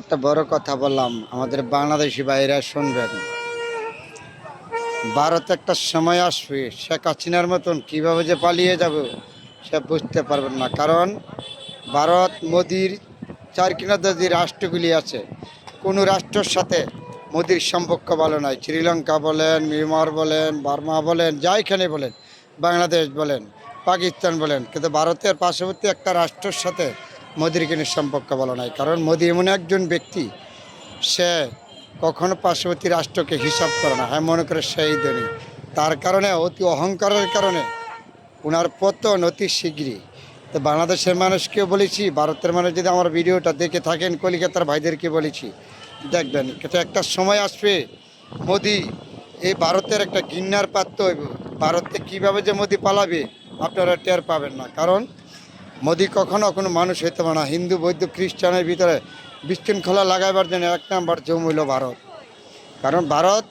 একটা বড় কথা বললাম। আমাদের বাংলাদেশি ভাইরা শুনবেন। ভারত একটা সময় আসবে, শেখ হাসিনার মতন কীভাবে যে পালিয়ে যাবে সে বুঝতে পারবেন না। কারণ ভারত মোদির চার কিনারে যে রাষ্ট্রগুলি আছে। কোনো রাষ্ট্রের সাথে মোদির সম্পর্ক ভালো নয় শ্রীলঙ্কা বলেন, মিয়ানমার বলেন, বার্মা বলেন যাইখানে বলেন, বাংলাদেশ বলেন, পাকিস্তান বলেন। কিন্তু ভারতের পার্শ্ববর্তী একটা রাষ্ট্রের সাথে মোদির কিন্তু সম্পর্ক ভালো নয় কারণ মোদি এমন একজন ব্যক্তি, সে কখনো পার্শ্ববর্তী রাষ্ট্রকে হিসাব করে না। হ্যাঁ মনে করে সেই ধনী। তার কারণে, অতি অহংকারের কারণে ওনার পতন অতি শীঘ্রই। তো বাংলাদেশের মানুষকেও বলেছি, ভারতের মানুষ যদি আমার ভিডিওটা দেখে থাকেন, কলিকাতার ভাইদেরকে বলেছি, দেখবেন একটা সময় আসবে, মোদি এই ভারতের একটা গিন্নার পাত্র ভারতে কীভাবে যে মোদি পালাবে, আপনারা টের পাবেন না। কারণ মোদি কখনো কোনো মানুষ হইতে পারে না। হিন্দু, বৌদ্ধ, খ্রিস্টানের ভিতরে বিশৃঙ্খলা লাগাইবার জন্য এক নাম্বার জম হইল ভারত। কারণ ভারত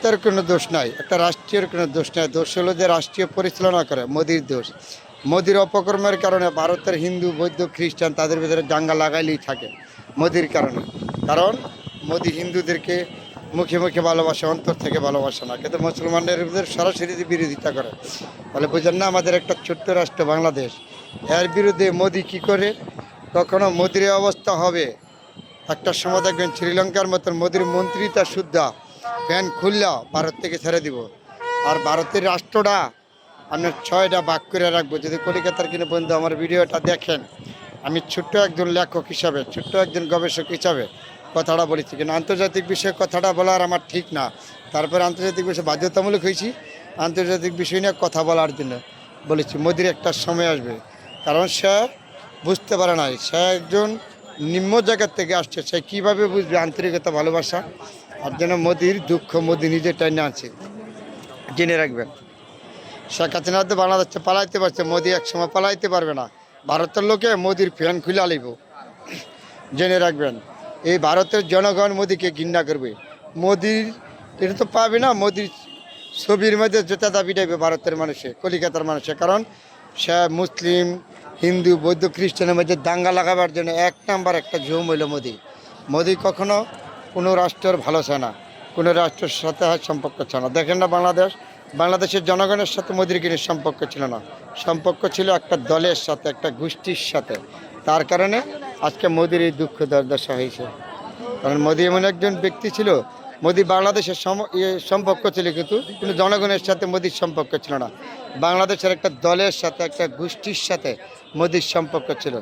তার কোনো দোষ নাই, একটা রাষ্ট্রীয় কোনো দোষ নাই। দোষ হলো যে রাষ্ট্রীয় পরিচালনা করে, মোদির দোষ। মোদির অপকর্মের কারণে ভারতের হিন্দু, বৌদ্ধ, খ্রিস্টান তাদের ভিতরে দাঙ্গা লাগাইলেই থাকে, মোদির কারণে। কারণ মোদি হিন্দুদেরকে মুখে মুখে ভালোবাসে, অন্তর থেকে ভালোবাসে না। কিন্তু মুসলমানদের সরাসরি বিরোধিতা করে, তাহলে বুঝেন না আমাদের একটা ছোট্ট রাষ্ট্র বাংলাদেশ। এর বিরুদ্ধে মোদি কি করে? কখনো মোদির অবস্থা হবে? একটা সময় দেখবেন শ্রীলঙ্কার মতন মোদির মন্ত্রী তার শুদ্ধা ফ্যান খুললেও ভারত থেকে ছেড়ে দিব। আর ভারতের রাষ্ট্রটা আপনার ছয়টা বাক করে রাখব। যদি কলিকাতার কিনে বন্ধু আমার ভিডিওটা দেখেন, আমি ছোট্ট একজন লেখক হিসাবে, ছোট্ট একজন গবেষক হিসাবে কথাটা বলেছি। কিন্তু আন্তর্জাতিক বিষয়ে কথাটা বলার আমার ঠিক না। তারপরে আন্তর্জাতিক বিষয়ে বাধ্যতামূলক হয়েছি। আন্তর্জাতিক বিষয় নিয়ে কথা বলার জন্য বলেছি, মোদির একটা সময় আসবে। কারণ সে বুঝতে পারে না সে একজন নিম্ন জায়গার থেকে আসছে। সে কীভাবে বুঝবে আন্তরিকতা, ভালোবাসা? আর যেন মোদির দুঃখ মোদি নিজে টাইনে আছে জেনে রাখবেন, শেখ হাসিনা তো বাংলাদেশে পালাইতে পারছে, মোদি একসময় পালাইতে পারবে না। ভারতের লোকে মোদির ফ্যান খুলে আলিব। জেনে রাখবেন এই ভারতের জনগণ মোদিকে ঘৃণা করবে। মোদির এটা তো পাবে না, মোদির ছবির মধ্যে জোতা দাবি দেবে ভারতের মানুষে কলিকাতার মানুষে কারণ সে মুসলিম, হিন্দু, বৌদ্ধ, খ্রিস্টানের মধ্যে দাঙ্গা লাগাবার জন্য এক নাম্বার একটা ঝুম হইল মোদি মোদি কখনো কোনো রাষ্ট্রের ভালো চায় না, কোনো রাষ্ট্রের সাথে সম্পর্ক ছিল না। দেখেন না বাংলাদেশ, বাংলাদেশের জনগণের সাথে মোদির কিন্তু সম্পর্ক ছিল না। সম্পর্ক ছিল একটা দলের সাথে, একটা গোষ্ঠীর সাথে। তার কারণে আজকে মোদির এই দুঃখ দুর্দশা হয়েছে। কারণ মোদি এমন একজন ব্যক্তি ছিল, মোদি বাংলাদেশের ইয়ে সম্পর্ক ছিল কিন্তু কিন্তু জনগণের সাথে মোদির সম্পর্ক ছিল না। বাংলাদেশের একটা দলের সাথে, একটা গোষ্ঠীর সাথে মোদির সম্পর্ক ছিল।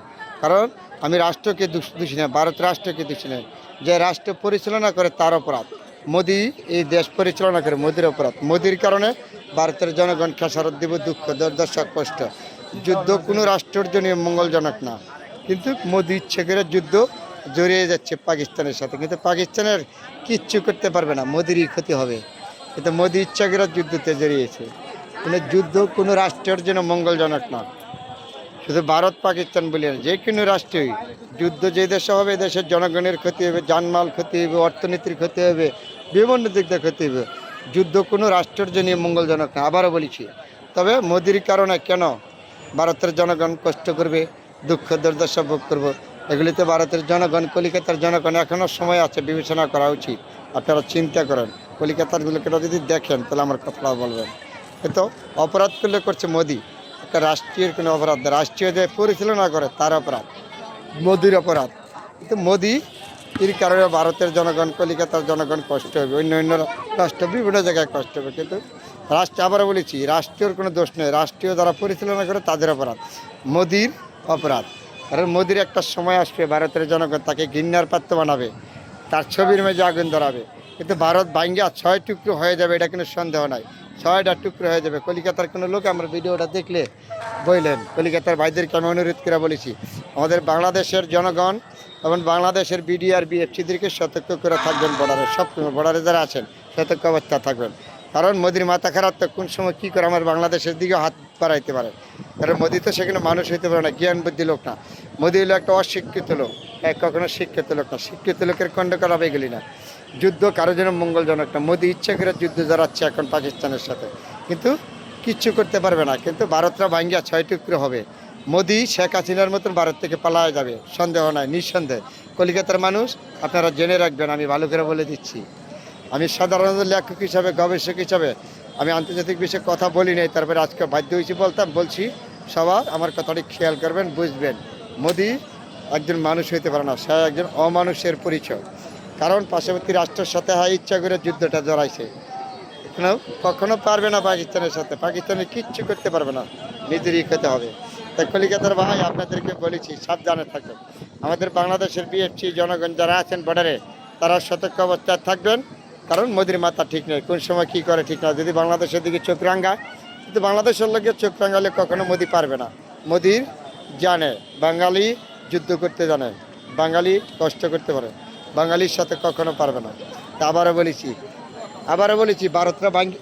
কারণ আমি রাষ্ট্রকে দোষী না, ভারত রাষ্ট্রকে দোষী না। যে রাষ্ট্র পরিচালনা করে তার অপরাধ। মোদি এই দেশ পরিচালনা করে মোদির অপরাধ। মোদির কারণে ভারতের জনগণ খেসারত দিব দুঃখ, দুর্দশা, কষ্ট। যুদ্ধ কোনো রাষ্ট্রের জন্য মঙ্গলজনক না। কিন্তু মোদি ইচ্ছে করে যুদ্ধ জড়িয়ে যাচ্ছে পাকিস্তানের সাথে। কিন্তু পাকিস্তানের কিচ্ছু করতে পারবে না, মোদিরই ক্ষতি হবে। কিন্তু মোদি ইচ্ছা করে যুদ্ধতে জড়িয়েছে। কিন্তু যুদ্ধ, কোনো রাষ্ট্রের জন্য মঙ্গলজনক না শুধু ভারত, পাকিস্তান বলি না, যে কোনো রাষ্ট্রই যুদ্ধ যে দেশে হবে দেশের জনগণের ক্ষতি হবে জানমাল ক্ষতি হবে, অর্থনীতির ক্ষতি হবে, বিভিন্ন দিক দিয়ে ক্ষতি হবে। যুদ্ধ কোনো রাষ্ট্রের জন্য মঙ্গলজনক না আবারও বলেছি। তবে মোদির কারণে কেন ভারতের জনগণ কষ্ট করবে? দুঃখ দুর্দশা ভোগ করব। এগুলিতে ভারতের জনগণ, কলিকাতার জনগণ এখনও সময় আছে বিবেচনা করা উচিত। আপনারা চিন্তা করেন কলিকাতার গুলোকে যদি দেখেন, তাহলে আমার কথাটা বলবেন। কিন্তু অপরাধ করলে করছে মোদি। একটা রাষ্ট্রীয় কোনো অপরাধ রাষ্ট্রীয় যে পরিচালনা করে, তার অপরাধ। মোদির অপরাধ। কিন্তু মোদি, এর কারণে ভারতের জনগণ, কলিকাতার জনগণ কষ্ট হবে। অন্য অন্য রাষ্ট্র বিভিন্ন জায়গায় কষ্ট হবে। কিন্তু রাষ্ট্র আবার বলেছি রাষ্ট্রীয় কোনো দোষ নেই। রাষ্ট্রীয় যারা পরিচালনা করে, তাদের অপরাধ। মোদির অপরাধ। কারণ মোদির একটা সময় আসবে, ভারতের জনগণ তাকে ঘৃণার পাত্র বানাবে, তার ছবির মেঝে আগুন ধরাবে। কিন্তু ভারত ভাঙ্গা ছয় টুকরো হয়ে যাবে, এটা কোনো সন্দেহ নাই। ছয়টা টুকরো হয়ে যাবে। কলিকাতার কোনো লোক আমরা ভিডিওটা দেখলে বললেন কলিকাতার ভাইদেরকে আমি অনুরোধ করে বলেছি, আমাদের বাংলাদেশের জনগণ এবং বাংলাদেশের বিডিআর বিএফসিদেরকে সতর্ক করে থাকবেন বর্ডারে সব বর্ডারে যারা আছেন, সতর্ক অবস্থা থাকবেন। কারণ মোদির মাথা খারাপ, তো কোন সময় কী করে আমার বাংলাদেশের দিকে হাত বাড়াইতে পারে? কারণ মোদি তো সেখানে মানুষ হইতে পারে না জ্ঞান বুদ্ধি লোক না। মোদি হলো একটা অশিক্ষিত লোক, এক কখনো শিক্ষিত লোক না। শিক্ষিত লোকের খণ্ড করাবে গেলি না। যুদ্ধ কারোর জন্য মঙ্গলজনক না। মোদি ইচ্ছা করে যুদ্ধ জড়াচ্ছে এখন পাকিস্তানের সাথে। কিন্তু কিচ্ছু করতে পারবে না। কিন্তু ভারতরা ভাঙ্গিয়া ছয় টুকরো হবে। মোদি শেখ হাসিনার মতন ভারত থেকে পালায় যাবে। সন্দেহ নাই, নিঃসন্দেহে। কলিকাতার মানুষ, আপনারা জেনে রাখবেন, আমি ভালো করে বলে দিচ্ছি। আমি সাধারণত লেখক হিসাবে, গবেষক হিসাবে আমি আন্তর্জাতিক বিষয়ে কথা বলি নাই, তারপরে আজকে বাধ্য হয়েছি বলতাম, বলছি, সবার আমার কথাটি খেয়াল করবেন, বুঝবেন। মোদি একজন মানুষ হইতে পারে না, সে একজন অমানুষের পরিচয়। কারণ পার্শ্ববর্তী রাষ্ট্রের সাথে হয় ইচ্ছা করে যুদ্ধটা জড়াইছে। কখনো কখনো পারবে না পাকিস্তানের সাথে, পাকিস্তানে কিচ্ছু করতে পারবে না, নিজেরই খেতে হবে। তাই কলিকাতার ভাই, আপনাদেরকে বলেছি, সাবধানে থাকবেন আমাদের বাংলাদেশের বিএফসি জনগণ যারা আছেন বর্ডারে, তারা সতর্ক অবস্থায় থাকবেন। কারণ মোদির মাথা ঠিক নেই, কোন সময় কি করে ঠিক না, যদি বাংলাদেশের দিকে চোখ রাঙ্গা কিন্তু বাংলাদেশের লোকের চোখ রাঙ্গালে কখনো মোদি পারবে না। মোদির জানে, বাঙালি যুদ্ধ করতে জানে, বাঙালি কষ্ট করতে পারে, বাঙালির সাথে কখনো পারবে না। তা আবারও বলেছি আবারও বলেছি, ভারতরা বাঙ্গি